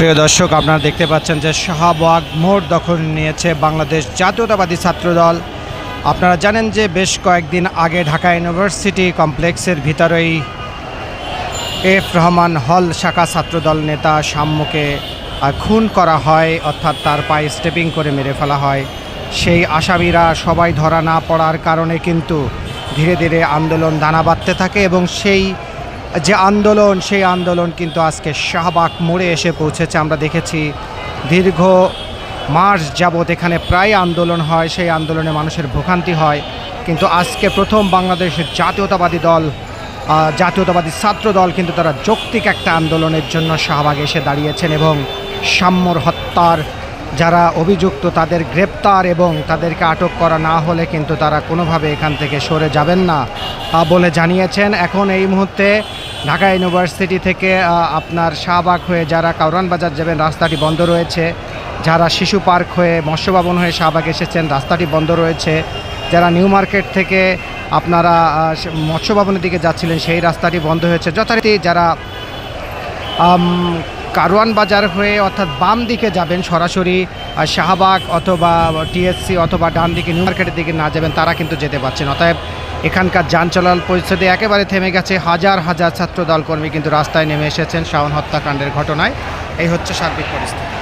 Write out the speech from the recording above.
প্রিয় দর্শক, আপনারা দেখতে পাচ্ছেন যে শাহবাগ মোড় দখল নিয়েছে বাংলাদেশ জাতীয়তাবাদী ছাত্রদল। আপনারা জানেন যে বেশ কয়েকদিন আগে ঢাকা ইউনিভার্সিটি কমপ্লেক্সের ভিতরেই এফ রহমান হল শাখা ছাত্রদল নেতা সাম্যকে খুন করা হয়, অর্থাৎ তার পায়ে স্টেপিং করে মেরে ফেলা হয়। সেই আসামিরা সবাই ধরা না পড়ার কারণে কিন্তু ধীরে ধীরে আন্দোলন দানা বাঁধতে থাকে এবং সেই যে আন্দোলন, সেই আন্দোলন কিন্তু আজকে শাহবাগ মোড়ে এসে পৌঁছেছে। আমরা দেখেছি দীর্ঘ মাস যাবৎ এখানে প্রায় আন্দোলন হয়, সেই আন্দোলনে মানুষের ভোগান্তি হয়। কিন্তু আজকে প্রথম বাংলাদেশের জাতীয়তাবাদী দল জাতীয়তাবাদী ছাত্র দল কিন্তু তারা যৌক্তিক একটা আন্দোলনের জন্য শাহবাগে এসে দাঁড়িয়েছেন এবং সাম্যর হত্যার যারা অভিযুক্ত তাদের গ্রেপ্তার এবং তাদেরকে আটক করা না হলে কিন্তু তারা কোনোভাবে এখান থেকে সরে যাবেন না বলে জানিয়েছেন। এখন এই মুহূর্তে ঢাকা ইউনিভার্সিটি থেকে আপনার শাহবাগ হয়ে যারা কাউরান বাজার যাবেন রাস্তাটি বন্ধ রয়েছে। যারা শিশু পার্ক হয়ে মৎস্য ভবন হয়ে শাহবাগ এসেছেন রাস্তাটি বন্ধ রয়েছে। যারা নিউ মার্কেট থেকে আপনারা আহ, সে- মৎস্য ভবনের দিকে যাচ্ছিলেন সেই রাস্তাটি বন্ধ হয়েছে। যথারীতি যারা কারওয়ান বাজার হয়ে অর্থাৎ বাম দিকে যাবেন সরাসরি শাহবাগ অথবা টিএসসি অথবা ডান দিকে নিউ মার্কেটের দিকে না যাবেন, তারা কিন্তু যেতে পারছেন অতএব এখানকার যান চলাচল পরিস্থিতি একেবারে থেমে গেছে। হাজার হাজার ছাত্র দলকর্মী কিন্তু রাস্তায় নেমে এসেছেন শাওন হত্যাকাণ্ডের ঘটনায়। এই হচ্ছে সার্বিক পরিস্থিতি।